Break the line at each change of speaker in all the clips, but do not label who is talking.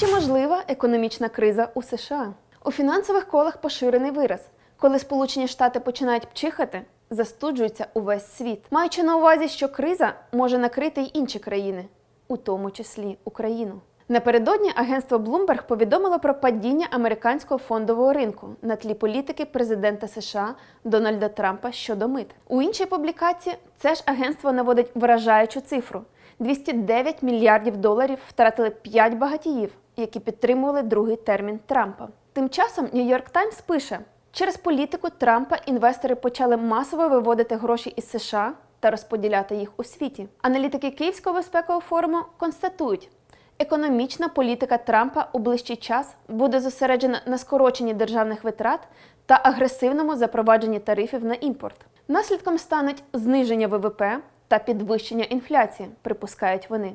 Чи можлива економічна криза у США? У фінансових колах поширений вираз. Коли Сполучені Штати починають пчихати, застуджується увесь світ, маючи на увазі, що криза може накрити й інші країни, у тому числі Україну. Напередодні агентство Bloomberg повідомило про падіння американського фондового ринку на тлі політики президента США Дональда Трампа щодо мит. У іншій публікації це ж агентство наводить вражаючу цифру: 209 мільярдів доларів втратили 5 багатіїв, які підтримували другий термін Трампа. Тим часом Нью-Йорк Таймс пише: через політику Трампа інвестори почали масово виводити гроші із США та розподіляти їх у світі. Аналітики Київського безпекового форуму констатують. Економічна політика Трампа у ближчий час буде зосереджена на скороченні державних витрат та агресивному запровадженні тарифів на імпорт. Наслідком стануть зниження ВВП та підвищення інфляції, припускають вони.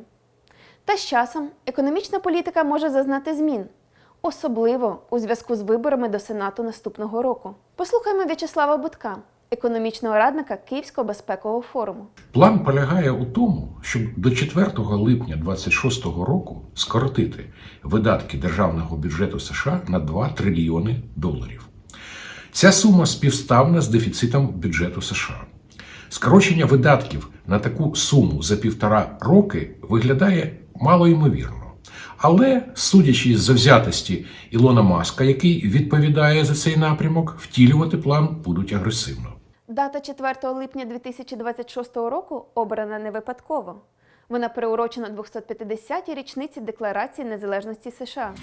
Та з часом економічна політика може зазнати змін, особливо у зв'язку з виборами до Сенату наступного року. Послухаймо В'ячеслава Будка, економічного радника Київського безпекового форуму.
План полягає у тому, щоб до 4 липня 2026 року скоротити видатки державного бюджету США на 2 трильйони доларів. Ця сума співставна з дефіцитом бюджету США. Скорочення видатків на таку суму за півтора роки виглядає малоймовірно. Але, судячи з завзятості Ілона Маска, який відповідає за цей напрямок, втілювати план будуть агресивно.
Дата 4 липня 2026 року обрана не випадково. Вона приурочена 250-й річниці Декларації незалежності США.